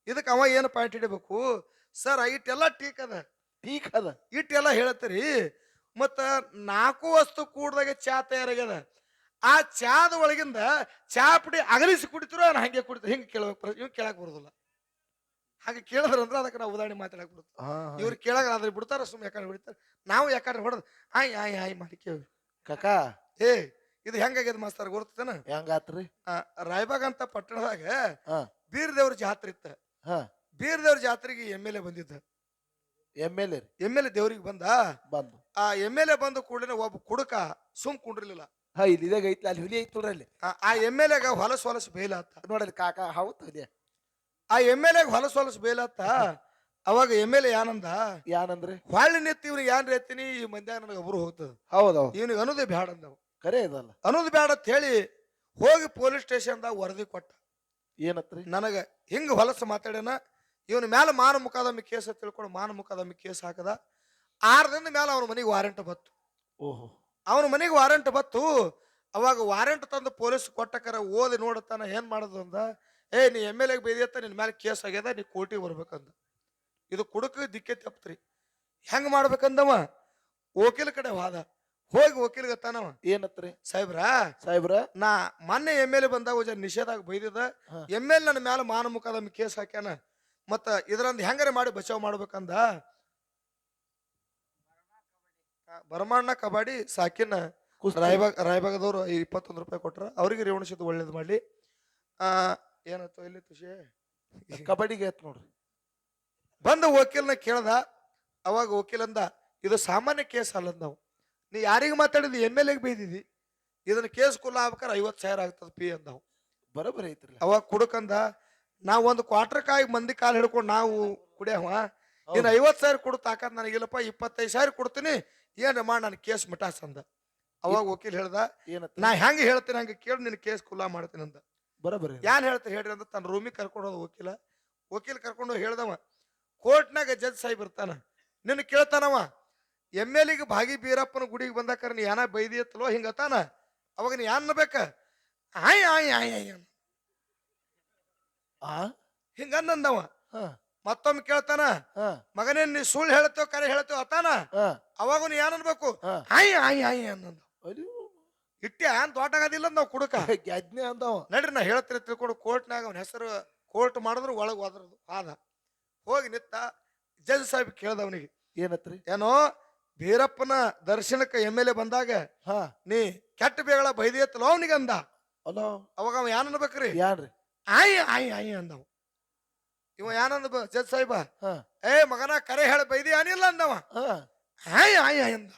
ಇದಕ್ಕೆ ಅವ ಏನು ಪಾಯಿಂಟ್ ಹಿಡಿಬೇಕು? ಸರ್ ಇಟ್ಟೆಲ್ಲ ಟೀಕ್ ಅದ. ಟೀಕ್ ಅದ. ಇಟ್ಟೆಲ್ಲ ಹೇಳ್ತೀರಿ ಮತ್ತು ನಾಲ್ಕು ವಸ್ತು ಕೂಡ್ದಾಗೆ ಚಾ ತಯಾರಾಗ್ಯದ. ಆ ಚಾದ ಒಳಗಿಂದ ಚಾ ಪುಡಿ ಅಗಲಿಸಿ ಕುಡಿತಿರೋ ನಾನು ಹಂಗೆ ಕುಡಿತು ಹಿಂಗೆ ಕೇಳಬೇಕು ಇವ್ ಕೇಳಕ್ ಬರೋದಿಲ್ಲ. ಹಾಗೆ ಕೇಳಿದ್ರಂದ್ರೆ ಅದಕ್ಕೆ ನಾವು ಉದಾಹರಣೆ ಮಾತಾಡಕ್ ಬರುತ್ತೆ. ಇವ್ರು ಕೇಳಾಗ ಅದ್ರ ಬಿಡ್ತಾರ ಸುಮ್ಮನೆ ಯಾಕಂದ್ರೆ ಬಿಡ್ತಾರೆ. ನಾವು ಯಾಕಂದ್ರೆ ಹೊಡೆದು ಆಯ್ ಆಯ್ ಆಯ್ ಮಾಡಿಕೇವಿ ಕಾಕಾ. ಏ ಇದು ಹೆಂಗಾಗ್ಯದ ಮಾಸ್ತರ್ ಗೊತ್ತೇನ ಹೆಂಗಾತ್ರಿ ರಾಯಬಾಗ್ ಅಂತ ಪಟ್ಟಣದಾಗ ಹಾ. ಬೀರ್ ದೇವ್ರ ಜಾತ್ರೆ ಇತ್ತ. ಹಾ. ಬೀರ್ ದೇವ್ರ ಜಾತ್ರೆಗೆ ಎಂ ಎಲ್ ಎ ಬಂದಿದ್ದ. M L A M L A ದೇವ್ರಿಗೆ ಬಂದ. ಬಂದು. ಆ ಎಂ ಎಲ್ ಎ ಬಂದ ಕೂಡಲೇ ಒಬ್ಬ ಕುಡುಕ ಸುಮ್ ಕುಂಡ್ರಲಿಲ್ಲ. ಹಾ ಇಲ್ಲಿ ಇದಾಗ ಐತ್ಲ ಅಲ್ಲಿ ಹುಲಿ ಐತ್ ಅಲ್ಲಿ. ಆ- ಆ ಎಂ ಎಲ್ ಎಗ ಹೊಲಸ್ ಹೊಲಸ್ ಬೇಲಾತ. ನೋಡಲ್ಲಿ ಕಾಕ ಹೌದು ಹುಲಿ. ಆ ಎಂ ಎಲ್ ಎಗ್ ಹೊಲಸ್ ಹೊಲಸ್ ಬೇಲಾತ. ಅವಾಗ ಎಂ ಎಲ್ ಎ ಏನಂದ ಏನಂದ್ರೆ ಹೊಳ್ಳಿ ನಿಂತು ಇವ್ನಿಗೆ ಏನ್ ಹೇಳ್ತೀನಿ ಈ ಮಂದ್ಯಾಗ ನನಗೆ ಒಬ್ರು ಹೋಗ್ತದ. ಹೌದು ಇವ್ನಿಗೆ ಅನ್ನೋದೇ ಬ್ಯಾಡ ಅಂದವ. ಕರೆ ಇದಲ್ಲ. ಅನುದ ಬ್ಯಾಡ ಅಂತ ಹೇಳಿ ಹೋಗಿ ಪೊಲೀಸ್ ಸ್ಟೇಷನ್ದಾಗ ವರದಿ ಕೊಟ್ಟ. ಏನತ್ರಿ? ನನಗೆ ಹಿಂಗೆ ಹೊಲಸು ಮಾತಾಡ್ಯಾನ ಇವನ ಮ್ಯಾಲ ಮಾನ ಮುಖಾದಮ್ಮಿ ಕೇಸ್ ಅಂತ ತಿಳ್ಕೊಂಡು ಮಾನ ಮುಖಾದಮ್ಮಿ ಕೇಸ್ ಹಾಕದ. ಆರು ದಿನದ ಮೇಲೆ ಅವನ ಮನೆಗೆ ವಾರೆಂಟ್ ಬತ್ತು ಓಹೋ. ಅವನ ಮನೆಗೆ ವಾರಂಟ್ ಬತ್ತು ಅವಾಗ ವಾರೆಂಟ್ ತಂದು ಪೊಲೀಸ್ ಕೊಟ್ಟಕರ ಓದಿ ನೋಡತ್ತಾನ ಏನ್ ಮಾಡೋದು ಅಂದ. ಏ ನೀ ಎಂ ಎಲ್ ಎಗೆ ಬೈದಿಯತ್ತ ನಿನ್ನ ಮೇಲೆ ಕೇಸ್ ಆಗ್ಯದ ನೀ ಕೋರ್ಟಿಗೆ ಬರ್ಬೇಕಂದ. ಇದು ಕುಡುಕ ದಿಕ್ಕೆ ತಪ್ಪತ್ರಿ ಹೆಂಗ್ ಮಾಡ್ಬೇಕಂದವ? ವಕೀಲ ಕಡೆ ವಾದ. ಹೋಗಿ ವಕೀಲ್ಗತ್ತಾನವ ಏನತ್ರಿ? ಸಾಹೇಬ್ರ ಸಾಹೇಬ್ರ? ನಾ ಮೊನ್ನೆ ಎಂ ಎಲ್ ಎ ಬಂದಾಗ ನಿಷೇಧಾಗ ಬೈದಿದ. ಎಂ ಎಲ್ ನನ್ನ ಮ್ಯಾಲ ಮಾನ ಮುಖದ ಕೇಸ್ ಹಾಕ್ಯಾನ. ಮತ್ತ ಇದರಂದ್ ಹೆಂಗಾರ ಮಾಡಿ ಬಚಾವ್ ಮಾಡ್ಬೇಕಂದ? ಆ, ಭರಮಣ್ಣ ಕಬಡ್ಡಿ ಸಾಕಿನ ರಾಯಬಾಗ ರಾಯಬಾಗ್ ರಾಯಬಾಗದವ್ರು ಇಪ್ಪತ್ತೊಂದು ರೂಪಾಯಿ ಕೊಟ್ರ ಅವ್ರಿಗೆ ರೇವಣಿಸಿದ್ದು ಒಳ್ಳೇದು ಮಾಡಿ ಆ ಏನಾಯ್ತು ಇಲ್ಲಿ ತುಷಿ? ಕಬಡ್ಡಿಗೆ ಆಯ್ತು ನೋಡ್ರಿ. ಬಂದ ವಕೀಲನ ಕೇಳ್ದ ಅವಾಗ ವಕೀಲಂದ ಇದು ಸಾಮಾನ್ಯ ಕೇಸ್ ಅಲ್ಲಂದ ನಾವು. ನೀ ಯಾರಿಗೆ ಮಾತಾಡಿದಿ ಎಂ ಎಲ್ ಎಗೆ ಬೈದಿದ್ದಿ. ಇದನ್ನ ಕೇಸ್ ಕುಲ್ಲ ಆಗ್ಬೇಕಾರೆ ಐವತ್ತು ಸಾವಿರ ಆಗ್ತದ ಪಿ ಅಂದವು. ಬರೋಬ್ಬರಿ ಐತ್ರಿ ಅವಾಗ ಕುಡಕಂದ ನಾವು ಒಂದು ಕ್ವಾರ್ಟರ್ ಕಾಯಿ ಮಂದಿ ಕಾಲು ಹಿಡ್ಕೊಂಡು ನಾವು ಕುಡಿಯವ. ಇನ್ನು ಐವತ್ತು ಸಾವಿರ ಕೊಡು ತಾಕತ್ ನನಗಿಲ್ಲಪ್ಪ ಇಪ್ಪತ್ತೈದು ಸಾವಿರ ಕೊಡ್ತೀನಿ. ಏನು ನಾನು ಕೇಸ್ ಮಟಾಸ್ ಅಂದ. ಅವಾಗ ವಕೀಲ್ ಹೇಳ್ದ ಏನಂತ? ನಾ ಹೆಂಗೆ ಹೇಳ್ತೀನಿ ಹಂಗೆ ಕೇಳಿ ನಿನ್ನ ಕೇಸ್ ಕುಲ್ಲಾ ಮಾಡ್ತೀನಿ ಅಂದ. ಬರೋಬರಿ ಯಾನ್ ಹೇಳ್ತಾರೆ ಹೇಳ್ರಿ ಅಂತ ತನ್ನ ರೂಮಿಗೆ ಕರ್ಕೊಂಡು ಹೋದ ವಕೀಲ. ವಕೀಲ್ ಕರ್ಕೊಂಡು ಹೋಗಿ ಹೇಳ್ದವ ಕೋರ್ಟ್ನಾಗ ಜಜ್ ಸಾಹೇಬ್ ಇರ್ತಾನ ನಿನ್ನ ಕೇಳ್ತಾನವ. ಎಂ ಎಲ್ ಎಗೆ ಭಾಗಿ ಬೀರಪ್ಪನ ಗುಡಿಗೆ ಬಂದಾಕರ ನೀ ಯಾನ ಬೈದಿ ಎತ್ತಲೋ ಹಿಂಗತಾನ ಅವಾಗ ನೀ ಯಾನ್ ಬೇಕ ಆಯ್ ಆಯ್ ಆಯ್ ಆಯ್. ಆ? ಹಿಂಗ ಅನ್ನಂದವ. ಹಾ. ಮತ್ತೊಮ್ಮೆ ಕೇಳ್ತಾನ ಮಗನೇ ನೀ ಸುಳ್ಳು ಹೇಳ್ತೇವ ಕರೆ ಹೇಳ್ತೇವ ಅತಾನ? ಅವಾಗ ನೀ ಏನ್ ಅನ್ಬೇಕು ಹಾ. ಆಯ್ ಆಯ್ ಆಯ್ ಅನ್ನಂದ. ಇಟ್ಟೆ ಏನ್ ದೊಡ್ಡ ಆಗದಿಲ್ಲ ನಾವ್ ಕುಡುಕ ಗೆಜ್ನೆ ಅಂದವ. ನಡ್ರಿ ನಾ ಹೇಳ್ತೀರಿ ತಿಳ್ಕೊಂಡು ಕೋರ್ಟ್ನಾಗ ಅವನ ಹೆಸರು ಕೋರ್ಟ್ ಮಾಡಿದ್ರು ಒಳಗೆ ಹೋದ್ರದು ಆದ. ಹೋಗಿ ನಿತ್ತ ಜಜ್ ಸಾಹೇಬ್ ಕೇಳ್ದ ಅವನಿಗೆ ಏನತ್ರಿ? ಏನೋ ಬೀರಪ್ಪನ ದರ್ಶನಕ್ಕೆ ಎಂ ಎಲ್ ಎ ಬಂದಾಗ ಹಾ. ನೀ ಕೆಟ್ಟ ಬೇಗಳ ಬೈದಿ ಎತ್ತಲೋ ಅವನಿಗೆ ಅಂದ. ಅಲೋ. ಅವಾಗ ಅವ ಯಾನ್ ಅನ್ಬೇಕ್ರಿ? ಯಾನ್ರಿ? ಆಯ್ ಆಯ್ ಆಯ್ ಅಂದವ. ಇವ ಯಾನಂದ ಜಜ್ ಸಾಹೇಬ? ಏ ಮಗನ ಕರೆ ಹೇಳ ಬೈದಿ ಅನಿಲ್ಲ ಅಂದವ. ಹಾಯ್ ಹಾಯ್ ಅಂದ.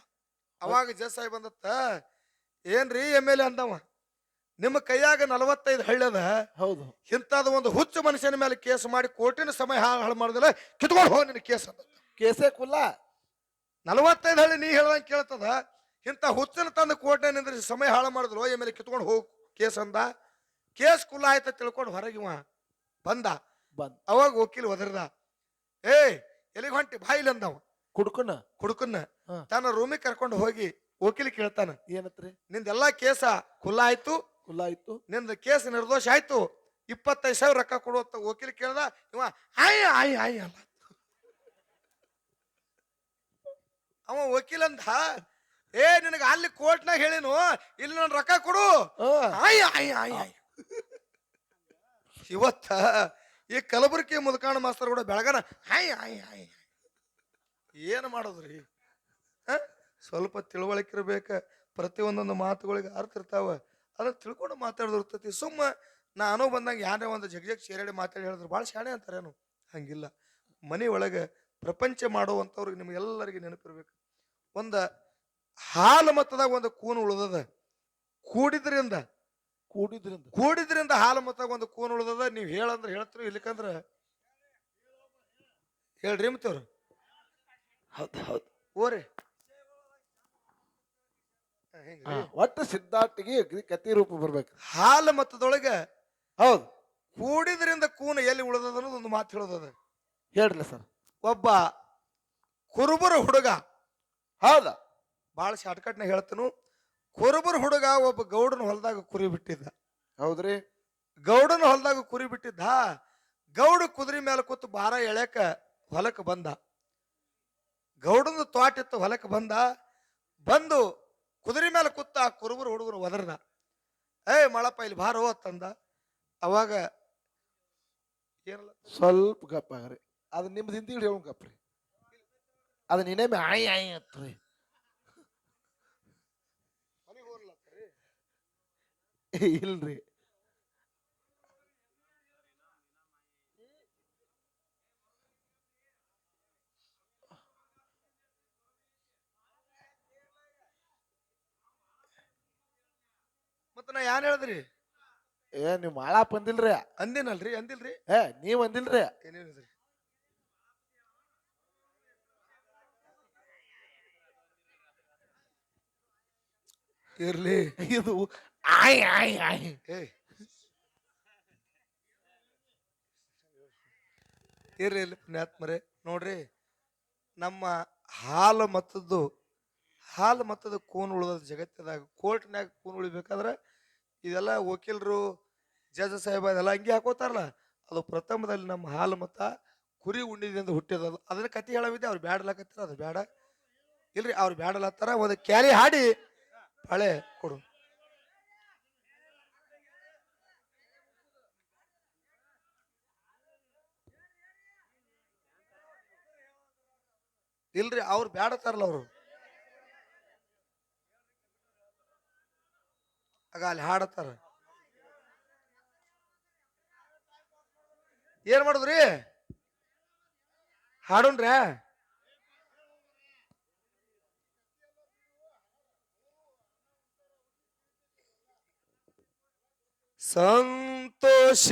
ಅವಾಗ ಜಜ್ ಸಾಹೇಬ್ ಅಂದತ್ತ ಏನ್ರಿ ಎಂ ಎಲ್ ಎ ಅಂದವ? ನಿಮ್ಮ ಕೈಯಾಗ ನಲವತ್ತೈದು ಹಳ್ಳದ ಹೌದು. ಇಂಥದ ಒಂದು ಹುಚ್ಚು ಮನುಷ್ಯನ ಮೇಲೆ ಕೇಸ್ ಮಾಡಿ ಕೋರ್ಟಿನ ಸಮಯ ಹಾಳು ಹಾಳು ಮಾಡಿದಿಲ್ಲ ಕಿತ್ಕೊಂಡು ಹೋಗಿ ನಿನ್ನ ಕೇಸ್ ಅಂದ ಕೇಸೇ ಕುಲ್ಲ. ನಲವತ್ತೈದು ಹಳ್ಳಿ ನೀ ಹೇಳ್ದಂಗೆ ಕೇಳ್ತದ ಇಂಥ ಹುಚ್ಚನ ತಂದು ಕೋರ್ಟ್ನ ನಿಂದ್ರಿಸಿ ಸಮಯ ಹಾಳು ಮಾಡಿದ್ರು ಎಂ ಮೇಲೆ ಕಿತ್ಕೊಂಡು ಹೋಗು ಕೇಸ್ ಅಂದ. ಕೇಸ್ ಕುಲ್ಲ ಆಯ್ತ ತಿಳ್ಕೊಂಡು ಹೊರಗಿವ ಬಂದ. ಬಂದ್. ಅವಾಗ ವಕೀಲ್ ಒದರ್ದ ಏ ಎಲ್ಲಿಗೆ ಹೊಂಟಿ? ಬಾಯಿಲ್ ಅಂದವ. ಕುಡ್ಕನ? ಕುಡುಕನ್ನ ಹಾ. ತನ್ನ ರೂಮಿಗೆ ಕರ್ಕೊಂಡು ಹೋಗಿ ವಕೀಲ್ ಕೇಳ್ತಾನ. ಏನತ್ರಿ? ನಿಂದೆಲ್ಲಾ ಕೇಸ ಖುಲ್ಲ ಆಯ್ತು. ಖುಲ್ಲ ಆಯ್ತು. ನಿಂದ ಕೇಸ್ ನಿರ್ದೋಷ ಆಯ್ತು. ಇಪ್ಪತ್ತೈದು ಸಾವಿರ ರೊಕ್ಕ ಕೊಡು ಅಂತ ವಕೀಲ್ ಕೇಳ್ದ ಇವ ಆಯ್ ಆಯ್ ಆಯ್ ಅಲ್ಲ ಅವ ವಕೀಲ್ ಅಂದ ಏ ನಿನಗೆ ಅಲ್ಲಿ ಕೋರ್ಟ್ನಾಗ ಹೇಳಿನು ಇಲ್ಲಿ ನಾನು ರೊಕ್ಕ ಕೊಡು. ಹಾಯ್ ಆಯ್ ಆಯ್ ಆಯ್ ಆಯ್. ಇವತ್ತ ಈ ಕಲಬುರಗಿ ಮುದುಕಾಣ ಮಾಸ್ತರ್ ಕೂಡ ಬೆಳಗನ, ಹಾಯ್ ಹಾಯ್ ಹಾಯ್. ಏನು ಮಾಡೋದ್ರಿ? ಸ್ವಲ್ಪ ತಿಳುವಳಿಕೆ ಇರ್ಬೇಕ ಪ್ರತಿಯೊಂದೊಂದು ಮಾತುಗಳಿಗೆ ಅರ್ಥ ಇರ್ತಾವ. ಅದನ್ನ ತಿಳ್ಕೊಂಡು ಮಾತಾಡೋದಿರ್ತೈತಿ ಸುಮ್ಮ ನಾನು ಬಂದಾಗ ಯಾರೇ ಒಂದು ಜಗ್ ಜಗ್ ಸೇರಾಡಿ ಮಾತಾಡಿ ಹೇಳಿದ್ರು ಭಾಳ ಶಾಣೆ ಅಂತಾರೇನು? ಹಂಗಿಲ್ಲ. ಮನೆ ಒಳಗೆ ಪ್ರಪಂಚ ಮಾಡುವಂಥವ್ರಿಗೆ ನಿಮಗೆಲ್ಲರಿಗೆ ನೆನಪಿರ್ಬೇಕು. ಒಂದು ಹಾಲು ಮತ್ತದಾಗ ಒಂದು ಕೂನು ಉಳ್ದದ. ಕೂಡಿದ್ರಿಂದ ಕೂಡಿದ್ರಿಂದ. ಕೂಡಿದ್ರಿಂದ ಹಾಲು ಮತ್ತಾಗ ಒಂದು ಕೂನ್ ಉಳ್ದದ ನೀವು ಹೇಳಂದ್ರೆ ಹೇಳ್ತೀರಿ ಇಲ್ಲಿಕಂದ್ರ? ಹೇಳ್ರಿ ಮತ್ತವ್ರು. ಹೌದು ಹೌದು. ಓರಿ? ಒಟ್ಟು ಸಿದ್ಧಾರ್ಥಿಗೆ ಅಗ್ರಿ ಕತಿ ರೂಪ ಬರ್ಬೇಕು. ಹಾಲು ಮತ್ತದೊಳಗ ಹೌದು. ಕೂಡಿದ್ರಿಂದ ಕೂನ ಎಲ್ಲಿ ಉಳಿದದ ಅನ್ನೋದು ಒಂದು ಮಾತು ಹೇಳೋದದ ಹೇಳ್ರಲ್ಲ ಸರ್. ಒಬ್ಬ ಕುರುಬರ ಹುಡುಗ. ಹೌದಾ. ಭಾಳ ಶಾರ್ಟ್ಕಟ್ನ ಹೇಳ್ತನು. ಕುರುಬರ ಹುಡುಗ ಒಬ್ಬ ಗೌಡನ ಹೊಲದಾಗ ಕುರಿ ಬಿಟ್ಟಿದ್ದ. ಹೌದ್ರಿ? ಗೌಡನ ಹೊಲದಾಗ ಕುರಿ ಬಿಟ್ಟಿದ್ದ. ಗೌಡ ಕುದುರೆ ಮೇಲೆ ಕೂತು ಬಾರ ಎಳ್ಯಾಕ ಹೊಲಕ್ಕೆ ಬಂದ. ಗೌಡನ ತೋಟ ಇತ್ತು ಹೊಲಕ್ಕೆ ಬಂದ. ಬಂದು ಕುದುರೆ ಮೇಲೆ ಕೂತ ಆ ಕುರುಬರು ಹುಡುಗರು ಒದರ್ದ. ಏಯ್ ಮಳಪ್ಪ ಇಲ್ಲಿ ಬಾರೋ ಅಂತಂದ. ಅವಾಗ ಏನಲ್ಲ? ಸ್ವಲ್ಪ ಗಪ್ಪ ರೀ ಅದು ನಿಮ್ದು ಹಿಂದಿ ಹೇಳು ರೀ ಅದು ನಿನ್ನೆ ಆಯ್ ಆಯ್ ಅತ್ರಿ. ಇಲ್ರಿ. ಮತ್ತ ನಾ ಯಾನ್ ಹೇಳಿದ್ರಿ? ಏ ನೀವು ಮಾಳಾಪ್ ಅಂದಿಲ್ರಿ. ಅಂದಿನಲ್ರಿ ಅಂದಿಲ್ರಿ? ಏ ನೀವ್ ಅಂದಿಲ್ರಿ. ಏನೇನಿದ್ರಿ ಇರ್ಲಿ. ಇದು ಆಯ್ ay, ay. ಏಯ್ ಇರ್ರಿ ಪುಣ್ಯಾತ್ಮರೇ. ನೋಡ್ರಿ ನಮ್ಮ ಹಾಲು ಮತ್ತದ್ದು ಹಾಲು ಮತ್ತದ ಕೂನ್ ಉಳಿದ ಜಗತ್ತದಾಗ ಕೋರ್ಟ್ನಾಗ ಕೂನ್ ಉಳಿಬೇಕಾದ್ರೆ ಇದೆಲ್ಲ ವಕೀಲರು ಜಜ ಸಾಹೇಬ ಅದೆಲ್ಲ ಹಂಗೆ ಹಾಕೋತಾರಲ್ಲ. ಅದು ಪ್ರಥಮದಲ್ಲಿ ನಮ್ಮ ಹಾಲು ಮತ ಕುರಿ ಉಂಡಿದಿಂದ ಹುಟ್ಟಿದ ಅದು. ಅದನ್ನ ಕತಿ ಹೇಳವಿದ್ದೆ ಅವ್ರು ಬ್ಯಾಡಲಕತ್ತಾರ ಅದು ಬೇಡ ಇಲ್ರಿ ಅವ್ರು ಬ್ಯಾಡಲತ್ತಾರ ಒಂದು ಕ್ಯಾರಿ ಹಾಡಿ ಹಳೆ ಕೊಡು. ಇಲ್ರಿ ಅವ್ರು ಬೇಡತಾರಲ್ಲ ಅವರು. ಆಗ ಅಲ್ಲಿ ಹಾಡತಾರ ಏನ್ ಮಾಡುದ್ರಿ? ಹಾಡುನ್ರ್ಯಾ ಸಂತೋಷ